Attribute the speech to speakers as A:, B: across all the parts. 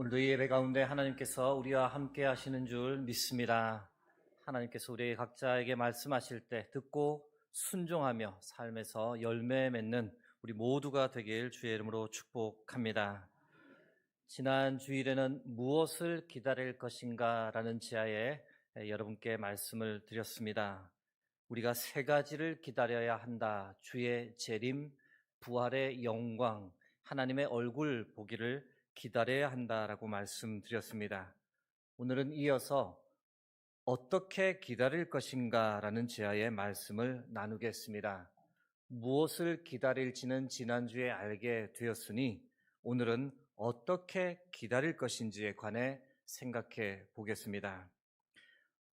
A: 오늘도 이 예배 가운데 하나님께서 우리와 함께 하시는 줄 믿습니다. 하나님께서 우리 각자에게 말씀하실 때 듣고 순종하며 삶에서 열매 맺는 우리 모두가 되길 주의 이름으로 축복합니다. 지난 주일에는 무엇을 기다릴 것인가 라는 지하에 여러분께 말씀을 드렸습니다. 우리가 세 가지를 기다려야 한다. 주의 재림, 부활의 영광, 하나님의 얼굴 보기를 기다려야 한다라고 말씀드렸습니다. 오늘은 이어서 어떻게 기다릴 것인가라는 제아의 말씀을 나누겠습니다. 무엇을 기다릴지는 지난주에 알게 되었으니 오늘은 어떻게 기다릴 것인지에 관해 생각해 보겠습니다.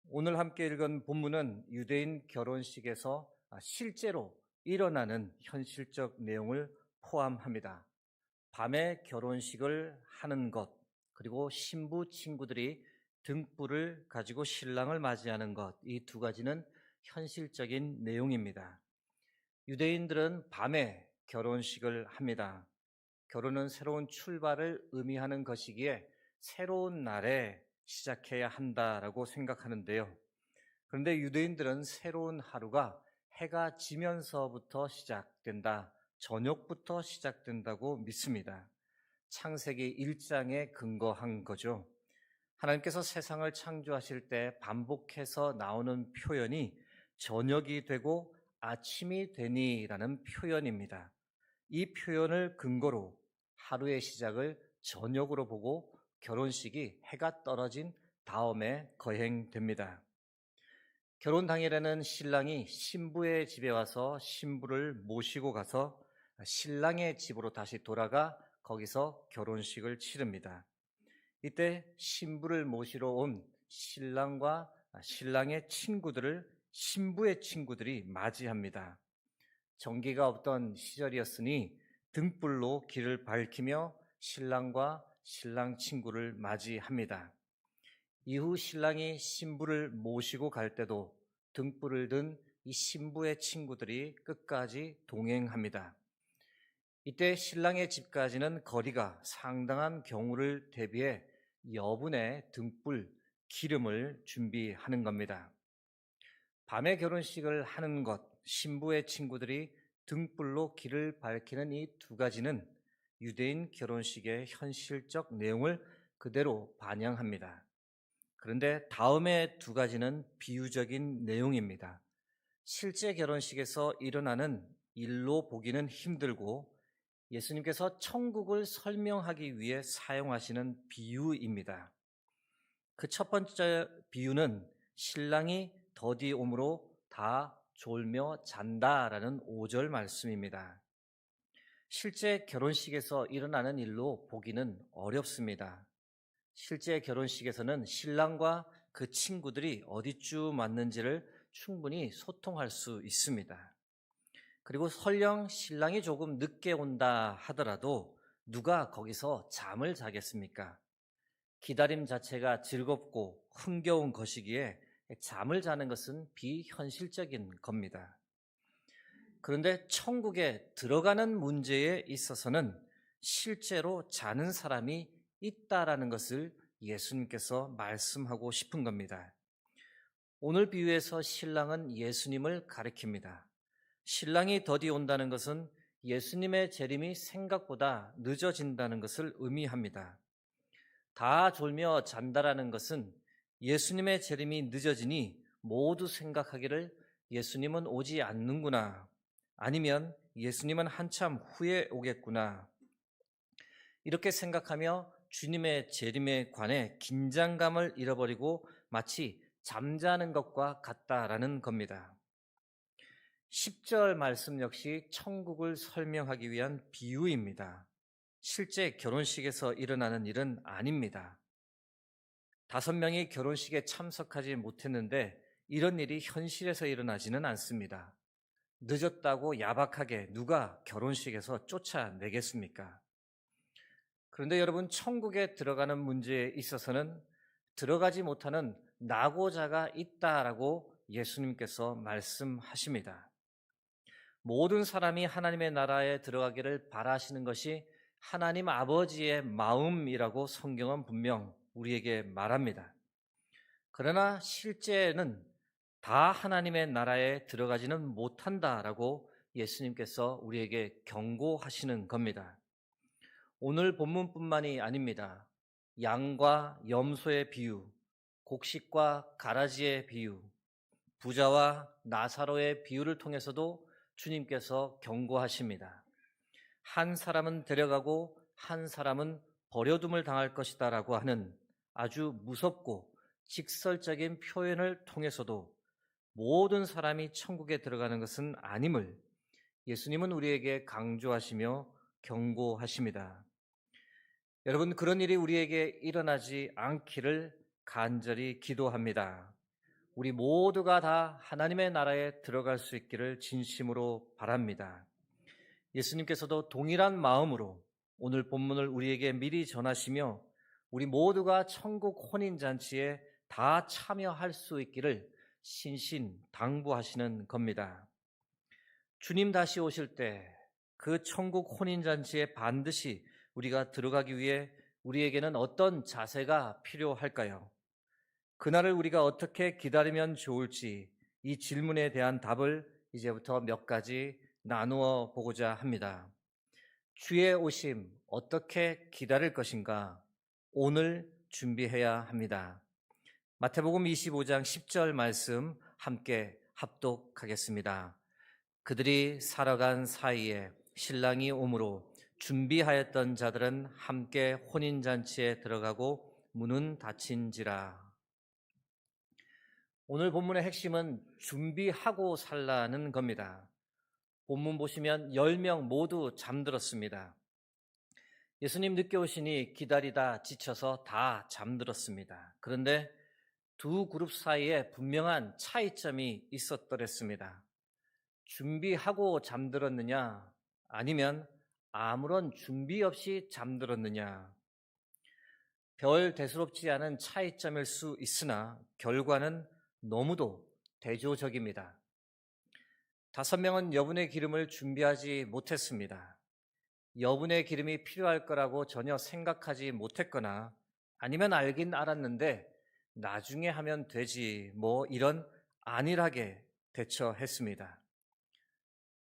A: 오늘 함께 읽은 본문은 유대인 결혼식에서 실제로 일어나는 현실적 내용을 포함합니다. 밤에 결혼식을 하는 것, 그리고 신부 친구들이 등불을 가지고 신랑을 맞이하는 것, 이 두 가지는 현실적인 내용입니다. 유대인들은 밤에 결혼식을 합니다. 결혼은 새로운 출발을 의미하는 것이기에 새로운 날에 시작해야 한다라고 생각하는데요. 그런데 유대인들은 새로운 하루가 해가 지면서부터 시작된다. 저녁부터 시작된다고 믿습니다. 창세기 1장에 근거한 거죠. 하나님께서 세상을 창조하실 때 반복해서 나오는 표현이 저녁이 되고 아침이 되니라는 표현입니다. 이 표현을 근거로 하루의 시작을 저녁으로 보고 결혼식이 해가 떨어진 다음에 거행됩니다. 결혼 당일에는 신랑이 신부의 집에 와서 신부를 모시고 가서 신랑의 집으로 다시 돌아가 거기서 결혼식을 치릅니다. 이때 신부를 모시러 온 신랑과 신랑의 친구들을 신부의 친구들이 맞이합니다. 전기가 없던 시절이었으니 등불로 길을 밝히며 신랑과 신랑 친구를 맞이합니다. 이후 신랑이 신부를 모시고 갈 때도 등불을 든 이 신부의 친구들이 끝까지 동행합니다. 이때 신랑의 집까지는 거리가 상당한 경우를 대비해 여분의 등불, 기름을 준비하는 겁니다. 밤에 결혼식을 하는 것, 신부의 친구들이 등불로 길을 밝히는 이 두 가지는 유대인 결혼식의 현실적 내용을 그대로 반영합니다. 그런데 다음의 두 가지는 비유적인 내용입니다. 실제 결혼식에서 일어나는 일로 보기는 힘들고 예수님께서 천국을 설명하기 위해 사용하시는 비유입니다. 그 첫 번째 비유는 신랑이 더디 옴으로 다 졸며 잔다라는 5절 말씀입니다. 실제 결혼식에서 일어나는 일로 보기는 어렵습니다. 실제 결혼식에서는 신랑과 그 친구들이 어디쯤 왔는지를 충분히 소통할 수 있습니다. 그리고 설령 신랑이 조금 늦게 온다 하더라도 누가 거기서 잠을 자겠습니까? 기다림 자체가 즐겁고 흥겨운 것이기에 잠을 자는 것은 비현실적인 겁니다. 그런데 천국에 들어가는 문제에 있어서는 실제로 자는 사람이 있다라는 것을 예수님께서 말씀하고 싶은 겁니다. 오늘 비유에서 신랑은 예수님을 가리킵니다. 신랑이 더디 온다는 것은 예수님의 재림이 생각보다 늦어진다는 것을 의미합니다. 다 졸며 잔다라는 것은 예수님의 재림이 늦어지니 모두 생각하기를 예수님은 오지 않는구나. 아니면 예수님은 한참 후에 오겠구나. 이렇게 생각하며 주님의 재림에 관해 긴장감을 잃어버리고 마치 잠자는 것과 같다라는 겁니다. 10절 말씀 역시 천국을 설명하기 위한 비유입니다. 실제 결혼식에서 일어나는 일은 아닙니다. 다섯 명이 결혼식에 참석하지 못했는데 이런 일이 현실에서 일어나지는 않습니다. 늦었다고 야박하게 누가 결혼식에서 쫓아내겠습니까? 그런데 여러분, 천국에 들어가는 문제에 있어서는 들어가지 못하는 나고자가 있다라고 예수님께서 말씀하십니다. 모든 사람이 하나님의 나라에 들어가기를 바라시는 것이 하나님 아버지의 마음이라고 성경은 분명 우리에게 말합니다. 그러나 실제는 다 하나님의 나라에 들어가지는 못한다라고 예수님께서 우리에게 경고하시는 겁니다. 오늘 본문뿐만이 아닙니다. 양과 염소의 비유, 곡식과 가라지의 비유, 부자와 나사로의 비유를 통해서도 주님께서 경고하십니다. 한 사람은 데려가고 한 사람은 버려둠을 당할 것이다 라고 하는 아주 무섭고 직설적인 표현을 통해서도 모든 사람이 천국에 들어가는 것은 아님을 예수님은 우리에게 강조하시며 경고하십니다. 여러분, 그런 일이 우리에게 일어나지 않기를 간절히 기도합니다. 우리 모두가 다 하나님의 나라에 들어갈 수 있기를 진심으로 바랍니다. 예수님께서도 동일한 마음으로 오늘 본문을 우리에게 미리 전하시며 우리 모두가 천국 혼인잔치에 다 참여할 수 있기를 신신 당부하시는 겁니다. 주님 다시 오실 때 그 천국 혼인잔치에 반드시 우리가 들어가기 위해 우리에게는 어떤 자세가 필요할까요? 그날을 우리가 어떻게 기다리면 좋을지 이 질문에 대한 답을 이제부터 몇 가지 나누어 보고자 합니다. 주의 오심 어떻게 기다릴 것인가? 오늘 준비해야 합니다. 마태복음 25장 10절 말씀 함께 합독하겠습니다. 그들이 살아간 사이에 신랑이 오므로 준비하였던 자들은 함께 혼인잔치에 들어가고 문은 닫힌지라. 오늘 본문의 핵심은 준비하고 살라는 겁니다. 본문 보시면 10명 모두 잠들었습니다. 예수님 늦게 오시니 기다리다 지쳐서 다 잠들었습니다. 그런데 두 그룹 사이에 분명한 차이점이 있었더랬습니다. 준비하고 잠들었느냐, 아니면 아무런 준비 없이 잠들었느냐. 별 대수롭지 않은 차이점일 수 있으나 결과는 너무도 대조적입니다. 다섯 명은 여분의 기름을 준비하지 못했습니다. 여분의 기름이 필요할 거라고 전혀 생각하지 못했거나 아니면 알긴 알았는데 나중에 하면 되지 뭐 이런 안일하게 대처했습니다.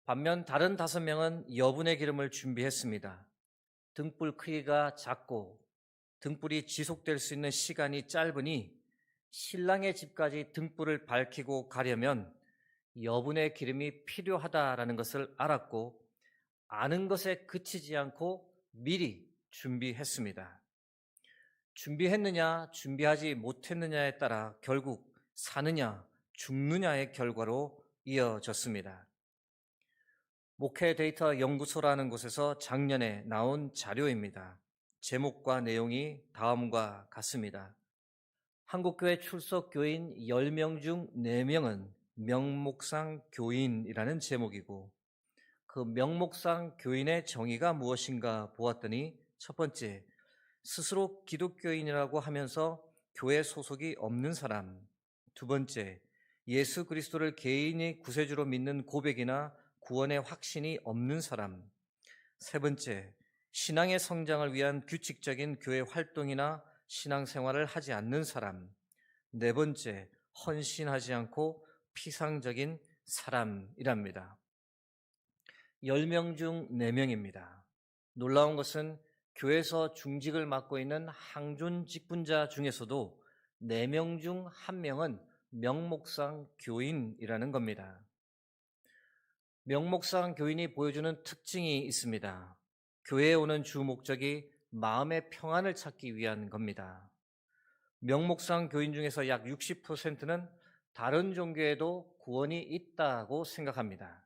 A: 반면 다른 다섯 명은 여분의 기름을 준비했습니다. 등불 크기가 작고 등불이 지속될 수 있는 시간이 짧으니 신랑의 집까지 등불을 밝히고 가려면 여분의 기름이 필요하다라는 것을 알았고 아는 것에 그치지 않고 미리 준비했습니다. 준비했느냐, 준비하지 못했느냐에 따라 결국 사느냐, 죽느냐의 결과로 이어졌습니다. 목회 데이터 연구소라는 곳에서 작년에 나온 자료입니다. 제목과 내용이 다음과 같습니다. 한국교회 출석 교인 10명 중 4명은 명목상 교인이라는 제목이고 그 명목상 교인의 정의가 무엇인가 보았더니 첫 번째, 스스로 기독교인이라고 하면서 교회 소속이 없는 사람. 두 번째, 예수 그리스도를 개인이 구세주로 믿는 고백이나 구원의 확신이 없는 사람. 세 번째, 신앙의 성장을 위한 규칙적인 교회 활동이나 신앙생활을 하지 않는 사람. 네 번째, 헌신하지 않고 피상적인 사람이랍니다. 10명 중 4명입니다. 놀라운 것은 교회에서 중직을 맡고 있는 항존 직분자 중에서도 4명 중 1명은 명목상 교인이라는 겁니다. 명목상 교인이 보여주는 특징이 있습니다. 교회에 오는 주 목적이 마음의 평안을 찾기 위한 겁니다. 명목상 교인 중에서 약 60%는 다른 종교에도 구원이 있다고 생각합니다.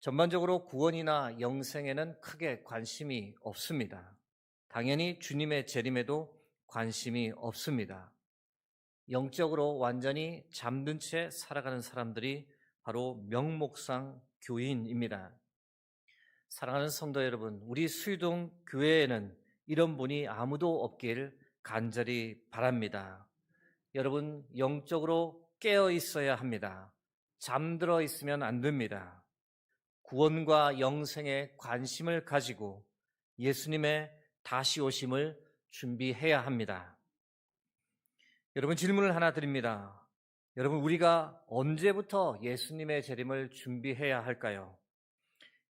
A: 전반적으로 구원이나 영생에는 크게 관심이 없습니다. 당연히 주님의 재림에도 관심이 없습니다. 영적으로 완전히 잠든 채 살아가는 사람들이 바로 명목상 교인입니다. 사랑하는 성도 여러분, 우리 수유동 교회에는 이런 분이 아무도 없길 간절히 바랍니다. 여러분, 영적으로 깨어 있어야 합니다. 잠들어 있으면 안 됩니다. 구원과 영생에 관심을 가지고 예수님의 다시 오심을 준비해야 합니다. 여러분 질문을 하나 드립니다. 여러분 우리가 언제부터 예수님의 재림을 준비해야 할까요?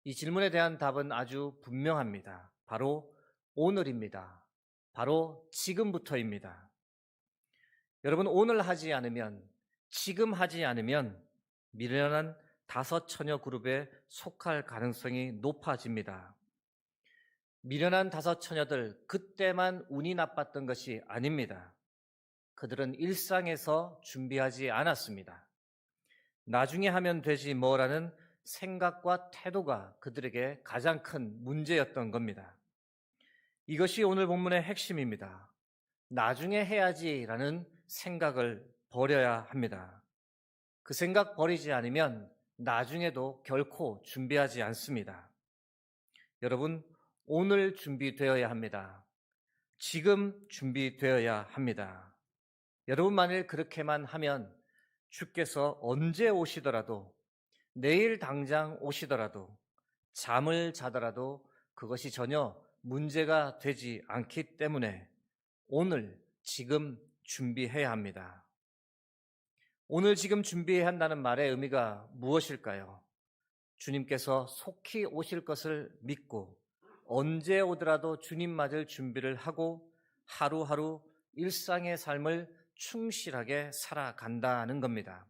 A: 이 질문에 대한 답은 아주 분명합니다. 바로 오늘입니다. 바로 지금부터입니다. 여러분 오늘 하지 않으면 지금 하지 않으면 미련한 다섯 처녀 그룹에 속할 가능성이 높아집니다. 미련한 다섯 처녀들 그때만 운이 나빴던 것이 아닙니다. 그들은 일상에서 준비하지 않았습니다. 나중에 하면 되지 뭐라는 생각과 태도가 그들에게 가장 큰 문제였던 겁니다. 이것이 오늘 본문의 핵심입니다. 나중에 해야지라는 생각을 버려야 합니다. 그 생각 버리지 않으면 나중에도 결코 준비하지 않습니다. 여러분, 오늘 준비되어야 합니다. 지금 준비되어야 합니다. 여러분 만일 그렇게만 하면 주께서 언제 오시더라도 내일 당장 오시더라도 잠을 자더라도 그것이 전혀 문제가 되지 않기 때문에 오늘 지금 준비해야 합니다. 오늘 지금 준비해야 한다는 말의 의미가 무엇일까요? 주님께서 속히 오실 것을 믿고 언제 오더라도 주님 맞을 준비를 하고 하루하루 일상의 삶을 충실하게 살아간다는 겁니다.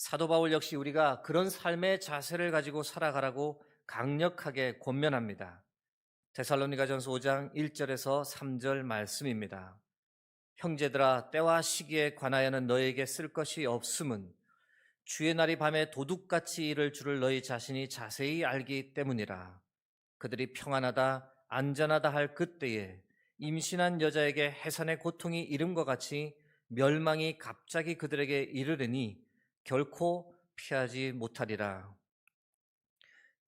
A: 사도 바울 역시 우리가 그런 삶의 자세를 가지고 살아가라고 강력하게 권면합니다. 데살로니가전서 5장 1절에서 3절 말씀입니다. 형제들아 때와 시기에 관하여는 너에게 쓸 것이 없음은 주의 날이 밤에 도둑같이 이를 줄을 너희 자신이 자세히 알기 때문이라. 그들이 평안하다 안전하다 할 그때에 임신한 여자에게 해산의 고통이 이름과 같이 멸망이 갑자기 그들에게 이르르니 결코 피하지 못하리라.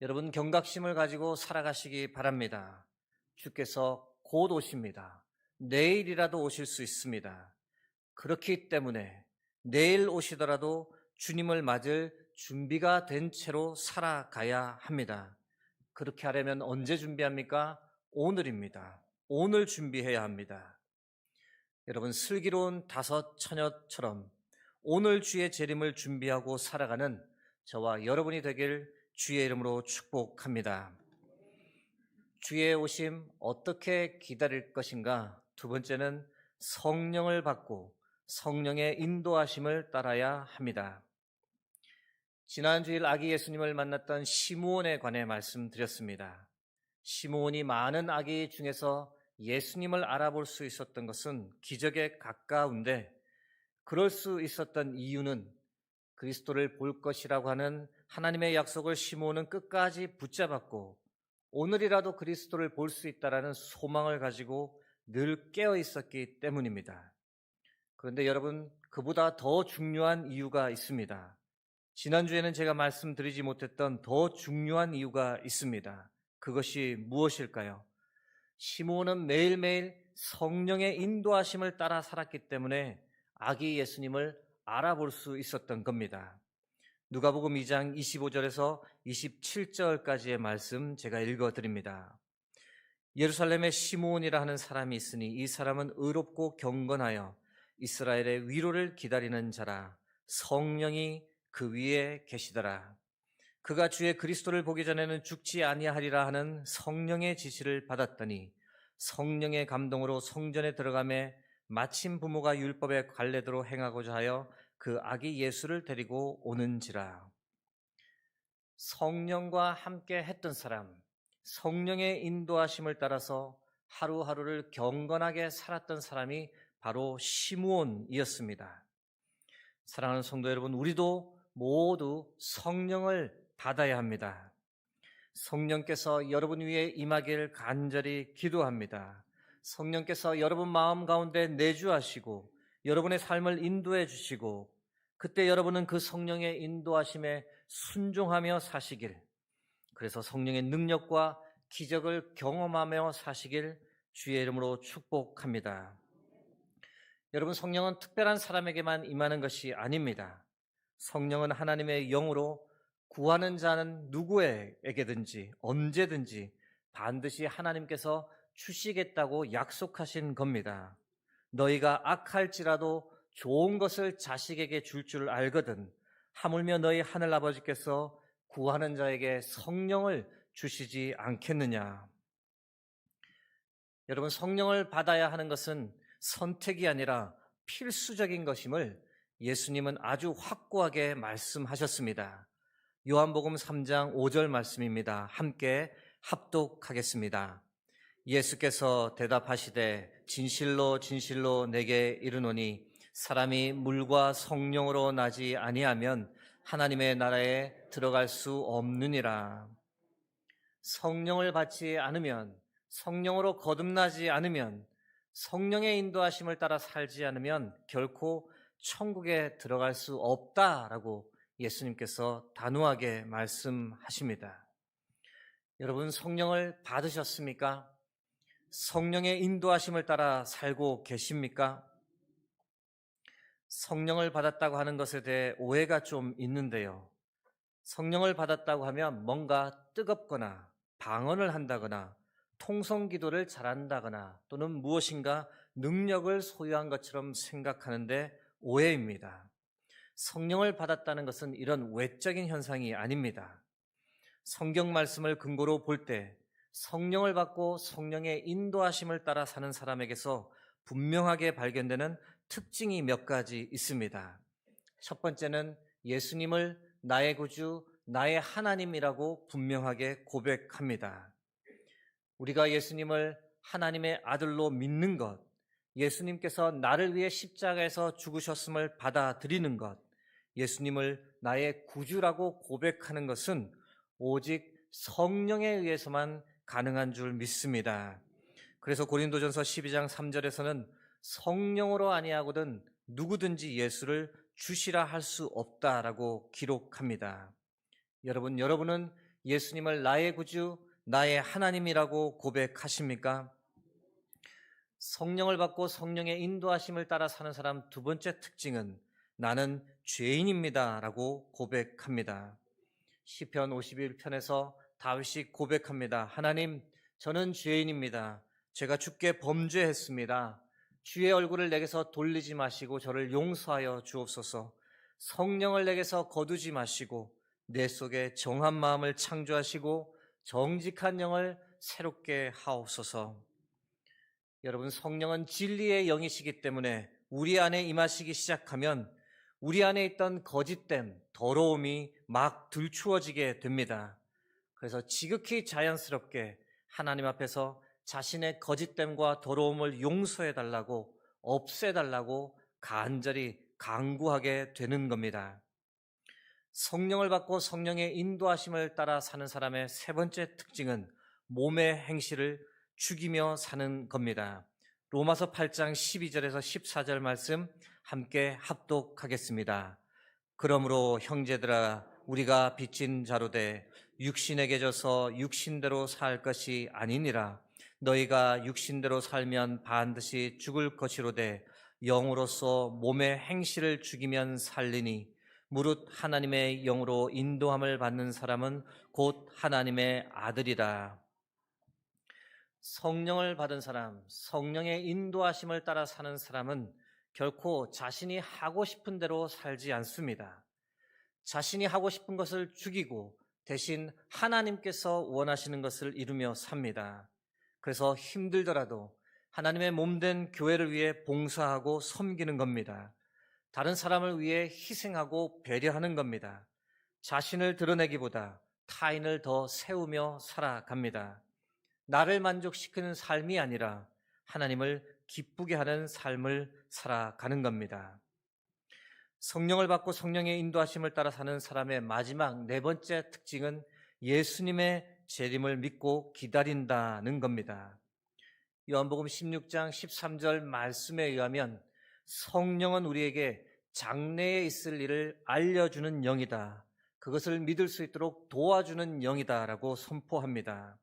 A: 여러분 경각심을 가지고 살아가시기 바랍니다. 주께서 곧 오십니다. 내일이라도 오실 수 있습니다. 그렇기 때문에 내일 오시더라도 주님을 맞을 준비가 된 채로 살아가야 합니다. 그렇게 하려면 언제 준비합니까? 오늘입니다. 오늘 준비해야 합니다. 여러분, 슬기로운 다섯 처녀처럼 오늘 주의 재림을 준비하고 살아가는 저와 여러분이 되길 주의 이름으로 축복합니다. 주의 오심 어떻게 기다릴 것인가? 두 번째는 성령을 받고 성령의 인도하심을 따라야 합니다. 지난 주일 아기 예수님을 만났던 시므온에 관해 말씀드렸습니다. 시므온이 많은 아기 중에서 예수님을 알아볼 수 있었던 것은 기적에 가까운데 그럴 수 있었던 이유는 그리스도를 볼 것이라고 하는 하나님의 약속을 시므온은 끝까지 붙잡았고 오늘이라도 그리스도를 볼 수 있다라는 소망을 가지고 늘 깨어 있었기 때문입니다. 그런데 여러분, 그보다 더 중요한 이유가 있습니다. 지난주에는 제가 말씀드리지 못했던 더 중요한 이유가 있습니다. 그것이 무엇일까요? 시몬은 매일매일 성령의 인도하심을 따라 살았기 때문에 아기 예수님을 알아볼 수 있었던 겁니다. 누가복음 2장 25절에서 27절까지의 말씀 제가 읽어 드립니다. 예루살렘에 시므온이라 하는 사람이 있으니 이 사람은 의롭고 경건하여 이스라엘의 위로를 기다리는 자라 성령이 그 위에 계시더라. 그가 주의 그리스도를 보기 전에는 죽지 아니하리라 하는 성령의 지시를 받았더니 성령의 감동으로 성전에 들어가매 마침 부모가 율법의 관례대로 행하고자 하여 그 아기 예수를 데리고 오는지라. 성령과 함께 했던 사람, 성령의 인도하심을 따라서 하루하루를 경건하게 살았던 사람이 바로 시므온이었습니다. 사랑하는 성도 여러분, 우리도 모두 성령을 받아야 합니다. 성령께서 여러분 위에 임하기를 간절히 기도합니다. 성령께서 여러분 마음 가운데 내주하시고 여러분의 삶을 인도해 주시고 그때 여러분은 그 성령의 인도하심에 순종하며 사시길 그래서 성령의 능력과 기적을 경험하며 사시길 주의 이름으로 축복합니다. 여러분, 성령은 특별한 사람에게만 임하는 것이 아닙니다. 성령은 하나님의 영으로 구하는 자는 누구에게든지 언제든지 반드시 하나님께서 주시겠다고 약속하신 겁니다. 너희가 악할지라도 좋은 것을 자식에게 줄줄 알거든. 하물며 너희 하늘 아버지께서 구하는 자에게 성령을 주시지 않겠느냐. 여러분, 성령을 받아야 하는 것은 선택이 아니라 필수적인 것임을 예수님은 아주 확고하게 말씀하셨습니다. 요한복음 3장 5절 말씀입니다. 함께 합독하겠습니다. 예수께서 대답하시되 진실로 진실로 내게 이르노니 사람이 물과 성령으로 나지 아니하면 하나님의 나라에 들어갈 수 없느니라. 성령을 받지 않으면 성령으로 거듭나지 않으면 성령의 인도하심을 따라 살지 않으면 결코 천국에 들어갈 수 없다라고 예수님께서 단호하게 말씀하십니다. 여러분 성령을 받으셨습니까? 성령의 인도하심을 따라 살고 계십니까? 성령을 받았다고 하는 것에 대해 오해가 좀 있는데요. 성령을 받았다고 하면 뭔가 뜨겁거나 방언을 한다거나 통성 기도를 잘한다거나 또는 무엇인가 능력을 소유한 것처럼 생각하는데 오해입니다. 성령을 받았다는 것은 이런 외적인 현상이 아닙니다. 성경 말씀을 근거로 볼 때 성령을 받고 성령의 인도하심을 따라 사는 사람에게서 분명하게 발견되는 특징이 몇 가지 있습니다. 첫 번째는 예수님을 나의 구주, 나의 하나님이라고 분명하게 고백합니다. 우리가 예수님을 하나님의 아들로 믿는 것, 예수님께서 나를 위해 십자가에서 죽으셨음을 받아들이는 것, 예수님을 나의 구주라고 고백하는 것은 오직 성령에 의해서만 가능한 줄 믿습니다. 그래서 고린도전서 12장 3절에서는 성령으로 아니하거든 누구든지 예수를 주시라 할 수 없다라고 기록합니다. 여러분, 여러분은 예수님을 나의 구주, 나의 하나님이라고 고백하십니까? 성령을 받고 성령의 인도하심을 따라 사는 사람 두 번째 특징은 나는 죄인입니다라고 고백합니다. 시편 51편에서 다윗이 고백합니다. 하나님, 저는 죄인입니다. 제가 주께 범죄했습니다. 주의 얼굴을 내게서 돌리지 마시고 저를 용서하여 주옵소서. 성령을 내게서 거두지 마시고 내 속에 정한 마음을 창조하시고 정직한 영을 새롭게 하옵소서. 여러분, 성령은 진리의 영이시기 때문에 우리 안에 임하시기 시작하면 우리 안에 있던 거짓됨, 더러움이 막 들추어지게 됩니다. 그래서 지극히 자연스럽게 하나님 앞에서 자신의 거짓됨과 더러움을 용서해 달라고 없애 달라고 간절히 강구하게 되는 겁니다. 성령을 받고 성령의 인도하심을 따라 사는 사람의 세 번째 특징은 몸의 행실을 죽이며 사는 겁니다. 로마서 8장 12절에서 14절 말씀 함께 합독하겠습니다. 그러므로 형제들아 우리가 빚진 자로되 육신에게 져서 육신대로 살 것이 아니니라 너희가 육신대로 살면 반드시 죽을 것이로되 영으로서 몸의 행실을 죽이면 살리니 무릇 하나님의 영으로 인도함을 받는 사람은 곧 하나님의 아들이라. 성령을 받은 사람, 성령의 인도하심을 따라 사는 사람은 결코 자신이 하고 싶은 대로 살지 않습니다. 자신이 하고 싶은 것을 죽이고 대신 하나님께서 원하시는 것을 이루며 삽니다. 그래서 힘들더라도 하나님의 몸된 교회를 위해 봉사하고 섬기는 겁니다. 다른 사람을 위해 희생하고 배려하는 겁니다. 자신을 드러내기보다 타인을 더 세우며 살아갑니다. 나를 만족시키는 삶이 아니라 하나님을 기쁘게 하는 삶을 살아가는 겁니다. 성령을 받고 성령의 인도하심을 따라 사는 사람의 마지막 네 번째 특징은 예수님의 재림을 믿고 기다린다는 겁니다. 요한복음 16장 13절 말씀에 의하면 성령은 우리에게 장래에 있을 일을 알려주는 영이다. 그것을 믿을 수 있도록 도와주는 영이다라고 선포합니다.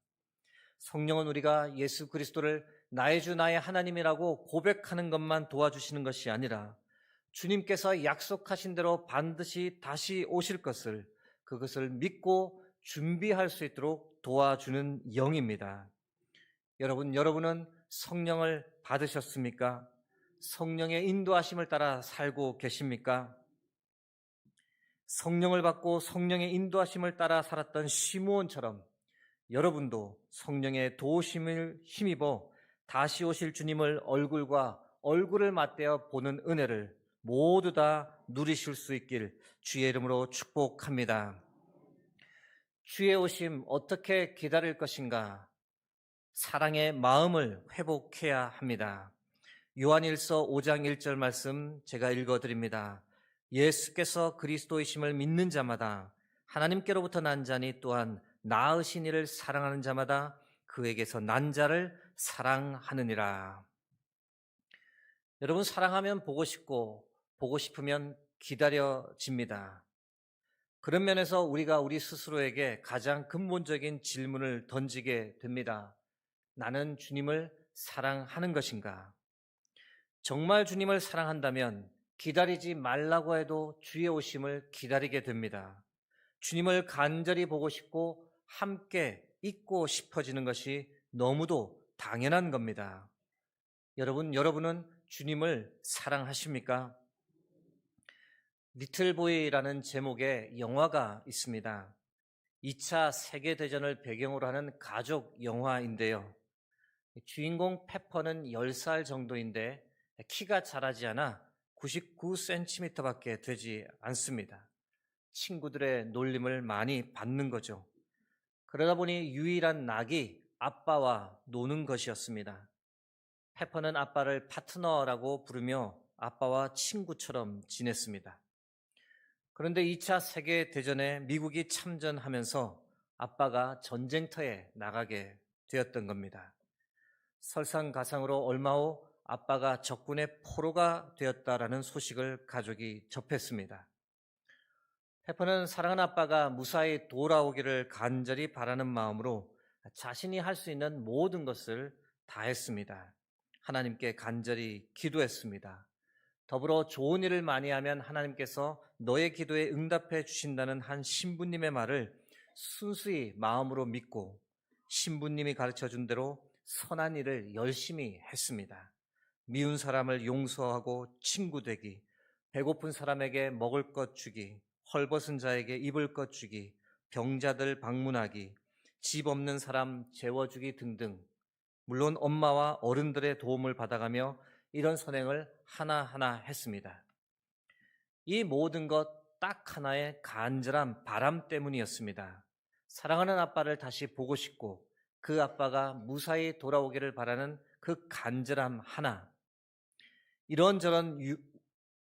A: 성령은 우리가 예수 그리스도를 나의 주 나의 하나님이라고 고백하는 것만 도와주시는 것이 아니라 주님께서 약속하신 대로 반드시 다시 오실 것을 그것을 믿고 준비할 수 있도록 도와주는 영입니다. 여러분, 여러분은 성령을 받으셨습니까? 성령의 인도하심을 따라 살고 계십니까? 성령을 받고 성령의 인도하심을 따라 살았던 시므온처럼 여러분도 성령의 도우심을 힘입어 다시 오실 주님을 얼굴과 얼굴을 맞대어 보는 은혜를 모두 다 누리실 수 있길 주의 이름으로 축복합니다. 주의 오심 어떻게 기다릴 것인가? 사랑의 마음을 회복해야 합니다. 요한일서 5장 1절 말씀 제가 읽어 드립니다. 예수께서 그리스도이심을 믿는 자마다 하나님께로부터 난 자니 또한 나으신 이를 사랑하는 자마다 그에게서 난 자를 사랑하느니라. 여러분 사랑하면 보고 싶고 보고 싶으면 기다려집니다. 그런 면에서 우리가 우리 스스로에게 가장 근본적인 질문을 던지게 됩니다. 나는 주님을 사랑하는 것인가? 정말 주님을 사랑한다면 기다리지 말라고 해도 주의 오심을 기다리게 됩니다. 주님을 간절히 보고 싶고 함께 있고 싶어지는 것이 너무도 당연한 겁니다. 여러분, 여러분은 주님을 사랑하십니까? 리틀보이라는 제목의 영화가 있습니다. 2차 세계대전을 배경으로 하는 가족 영화인데요. 주인공 페퍼는 10살 정도인데 키가 자라지 않아 99cm 밖에 되지 않습니다. 친구들의 놀림을 많이 받는 거죠. 그러다 보니 유일한 낙이 아빠와 노는 것이었습니다. 페퍼는 아빠를 파트너라고 부르며 아빠와 친구처럼 지냈습니다. 그런데 2차 세계대전에 미국이 참전하면서 아빠가 전쟁터에 나가게 되었던 겁니다. 설상가상으로 얼마 후 아빠가 적군의 포로가 되었다라는 소식을 가족이 접했습니다. 페퍼는 사랑하는 아빠가 무사히 돌아오기를 간절히 바라는 마음으로 자신이 할 수 있는 모든 것을 다 했습니다. 하나님께 간절히 기도했습니다. 더불어 좋은 일을 많이 하면 하나님께서 너의 기도에 응답해 주신다는 한 신부님의 말을 순수히 마음으로 믿고 신부님이 가르쳐 준 대로 선한 일을 열심히 했습니다. 미운 사람을 용서하고 친구 되기, 배고픈 사람에게 먹을 것 주기, 헐벗은 자에게 입을 것 주기, 병자들 방문하기, 집 없는 사람 재워주기 등등, 물론 엄마와 어른들의 도움을 받아가며 이런 선행을 하나하나 했습니다. 이 모든 것 딱 하나의 간절한 바람 때문이었습니다. 사랑하는 아빠를 다시 보고 싶고 그 아빠가 무사히 돌아오기를 바라는 그 간절함 하나. 이런저런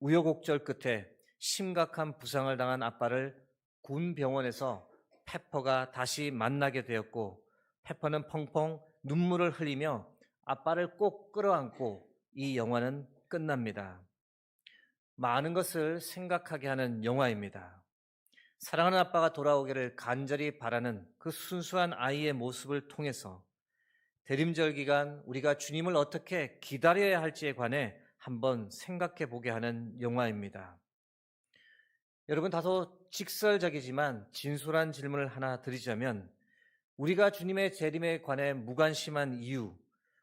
A: 우여곡절 끝에 심각한 부상을 당한 아빠를 군 병원에서 페퍼가 다시 만나게 되었고 페퍼는 펑펑 눈물을 흘리며 아빠를 꼭 끌어안고 이 영화는 끝납니다. 많은 것을 생각하게 하는 영화입니다. 사랑하는 아빠가 돌아오기를 간절히 바라는 그 순수한 아이의 모습을 통해서 대림절 기간 우리가 주님을 어떻게 기다려야 할지에 관해 한번 생각해 보게 하는 영화입니다. 여러분 다소 직설적이지만 진솔한 질문을 하나 드리자면 우리가 주님의 재림에 관해 무관심한 이유,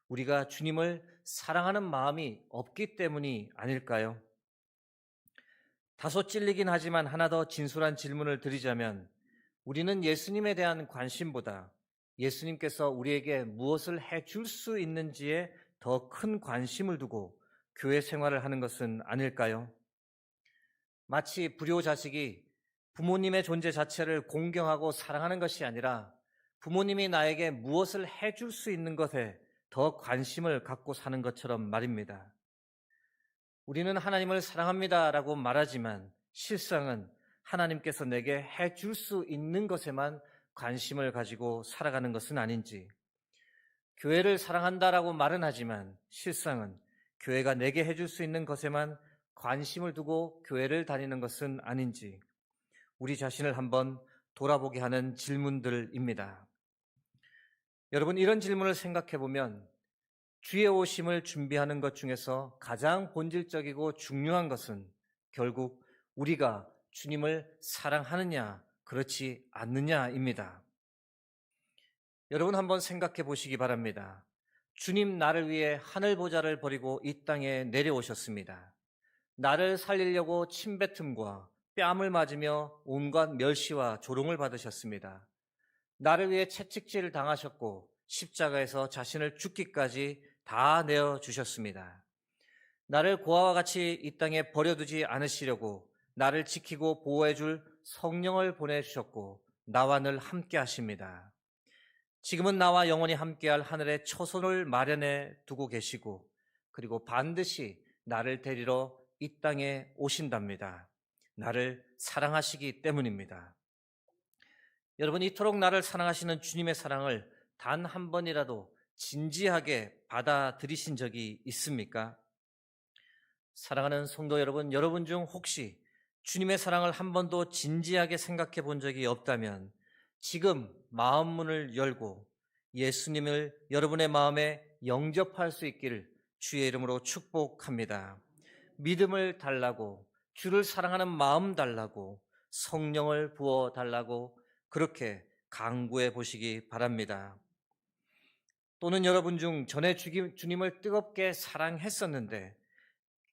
A: 우리가 주님을 사랑하는 마음이 없기 때문이 아닐까요? 다소 찔리긴 하지만 하나 더 진솔한 질문을 드리자면 우리는 예수님에 대한 관심보다 예수님께서 우리에게 무엇을 해줄 수 있는지에 더 큰 관심을 두고 교회 생활을 하는 것은 아닐까요? 마치 불효 자식이 부모님의 존재 자체를 공경하고 사랑하는 것이 아니라 부모님이 나에게 무엇을 해줄 수 있는 것에 더 관심을 갖고 사는 것처럼 말입니다. 우리는 하나님을 사랑합니다 라고 말하지만 실상은 하나님께서 내게 해줄 수 있는 것에만 관심을 가지고 살아가는 것은 아닌지, 교회를 사랑한다라고 말은 하지만 실상은 교회가 내게 해줄 수 있는 것에만 관심을 두고 교회를 다니는 것은 아닌지, 우리 자신을 한번 돌아보게 하는 질문들입니다. 여러분, 이런 질문을 생각해 보면 주의 오심을 준비하는 것 중에서 가장 본질적이고 중요한 것은 결국 우리가 주님을 사랑하느냐, 그렇지 않느냐입니다. 여러분 한번 생각해 보시기 바랍니다. 주님 나를 위해 하늘 보좌를 버리고 이 땅에 내려오셨습니다. 나를 살리려고 침뱉음과 뺨을 맞으며 온갖 멸시와 조롱을 받으셨습니다. 나를 위해 채찍질을 당하셨고 십자가에서 자신을 죽기까지 다 내어 주셨습니다. 나를 고아와 같이 이 땅에 버려두지 않으시려고 나를 지키고 보호해 줄 성령을 보내 주셨고 나와 늘 함께 하십니다. 지금은 나와 영원히 함께할 하늘의 초선을 마련해 두고 계시고 그리고 반드시 나를 데리러 이 땅에 오신답니다. 나를 사랑하시기 때문입니다. 여러분 이토록 나를 사랑하시는 주님의 사랑을 단 한 번이라도 진지하게 받아들이신 적이 있습니까? 사랑하는 성도 여러분, 여러분 중 혹시 주님의 사랑을 한 번도 진지하게 생각해 본 적이 없다면 지금 마음 문을 열고 예수님을 여러분의 마음에 영접할 수 있기를 주의 이름으로 축복합니다. 믿음을 달라고 주를 사랑하는 마음 달라고 성령을 부어 달라고 그렇게 강구해 보시기 바랍니다. 또는 여러분 중 전에 주님을 뜨겁게 사랑했었는데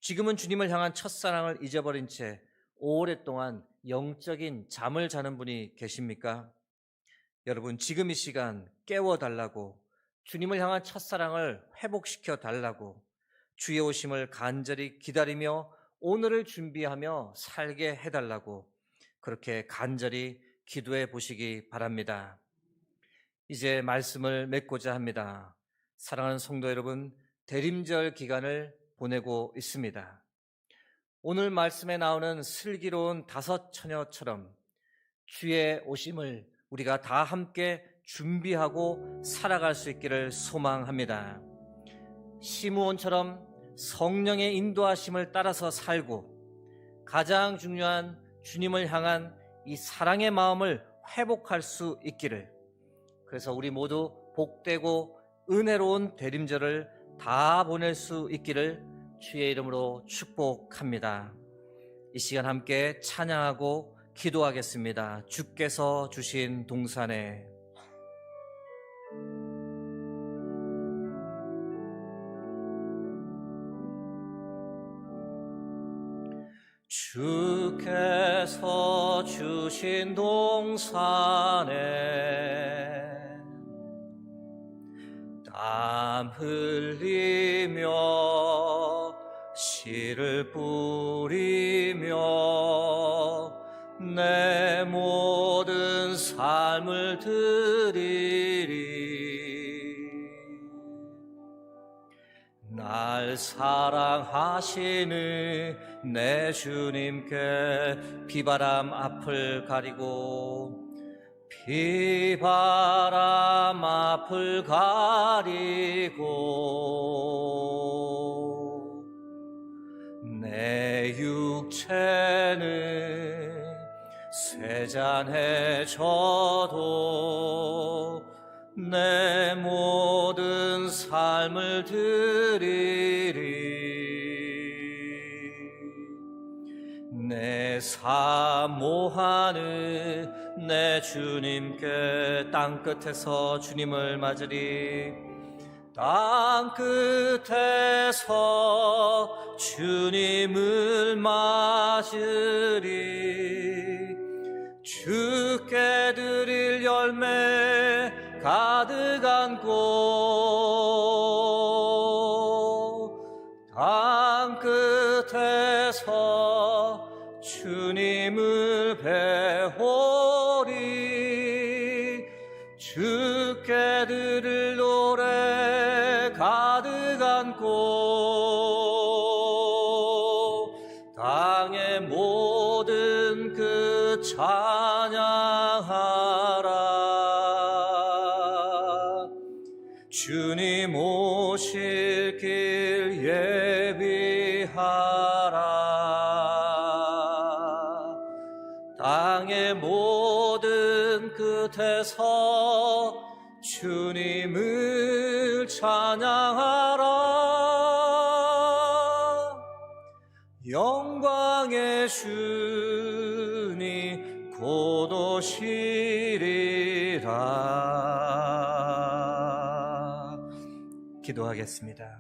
A: 지금은 주님을 향한 첫사랑을 잊어버린 채 오랫동안 영적인 잠을 자는 분이 계십니까? 여러분, 지금 이 시간 깨워달라고 주님을 향한 첫사랑을 회복시켜 달라고 주의 오심을 간절히 기다리며 오늘을 준비하며 살게 해달라고 그렇게 간절히 기도해 보시기 바랍니다. 이제 말씀을 맺고자 합니다. 사랑하는 성도 여러분, 대림절 기간을 보내고 있습니다. 오늘 말씀에 나오는 슬기로운 다섯 처녀처럼 주의 오심을 우리가 다 함께 준비하고 살아갈 수 있기를 소망합니다. 시무온처럼 성령의 인도하심을 따라서 살고 가장 중요한 주님을 향한 이 사랑의 마음을 회복할 수 있기를 그래서 우리 모두 복되고 은혜로운 대림절을 다 보낼 수 있기를 주의 이름으로 축복합니다. 이 시간 함께 찬양하고 기도하겠습니다. 주께서 주신 동산에 주께서 주신 동산에 땀 흘리며 씨를 뿌리며 내 모든 삶을 드리리. 날 사랑하시는 내 주님께 비바람 앞을 가리고 비바람 앞을 가리고 내 육체는 세잔해져도 내 모든 삶을 드리리 내 사모하는 내 주님께 땅 끝에서 주님을 맞으리. 땅 끝에서 주님을 맞으리. 주께 드릴 열매 가득한 곳땅 끝에서 주님을 배호 주께 들을 노래 끝에서 주님을 찬양하라 영광의 주님 곧 오시리라 기도하겠습니다.